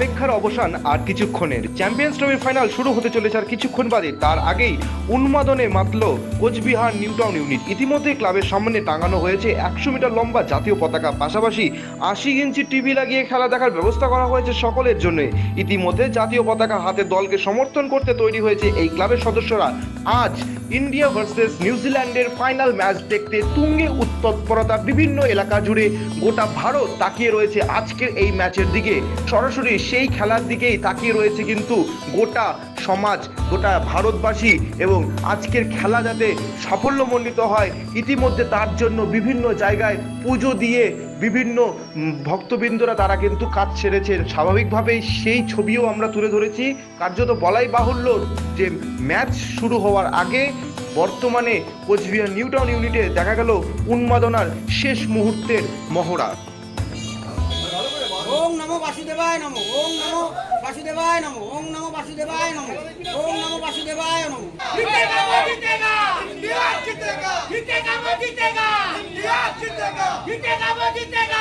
অপেক্ষার অবসান আর কিছুক্ষণের। চ্যাম্পিয়ন্স ট্রফি ফাইনাল শুরু হতে চলেছে আর কিছুক্ষণ বাদে, তার আগেই উন্মাদনে মাতল কোচবিহার নিউটাউন ইউনিট। ইতিমধ্যে ক্লাবের সামনে টাঙানো হয়েছে একশো মিটার লম্বা জাতীয় পতাকা, পাশাপাশি আশি ইঞ্চি টিভি লাগিয়ে খেলা দেখার ব্যবস্থা করা হয়েছে সকলের জন্য। ইতিমধ্যে জাতীয় পতাকা হাতে দলকে সমর্থন করতে তৈরি হয়েছে এই ক্লাবের সদস্যরা। আজ ইন্ডিয়া ভার্সেস নিউজিল্যান্ডের ফাইনাল ম্যাচ দেখতে তুঙ্গে উত্তৎপরতা বিভিন্ন এলাকা জুড়ে গোটা ভারত তাকিয়ে রয়েছে আজকের এই ম্যাচের দিকে। সরাসরি সেই খেলার দিকেই তাকিয়ে রয়েছে কিন্তু গোটা সমাজ, গোটা ভারতবাসী এবং আজকের খেলা যাতে সাফল্যমণ্ডিত হয়, ইতিমধ্যে তার জন্য বিভিন্ন জায়গায় পুজো দিয়ে বিভিন্ন ভক্তবৃন্দরা তারা কিন্তু কাজ ছেড়েছেন স্বাভাবিকভাবেই সেই ছবিও আমরা তুলে ধরেছি। কার্যত বলাই বাহুল্য যে ম্যাচ শুরু হওয়ার আগে বর্তমানে কোচবিহার নিউটাউন ইউনিটে দেখা গেল উন্মাদনার শেষ মুহূর্তের মহড়া। ওম নমো বাসুদেবায় নমো, ওম নমো বাসুদেবায় নমো वासुदेवाय नमो ओम नमो वासुदेवाय नमो जीतेगा वो जीतेगा इंडिया जीतेगा जीतेगा वो जीतेगा इंडिया जीतेगा जीतेगा वो जीतेगा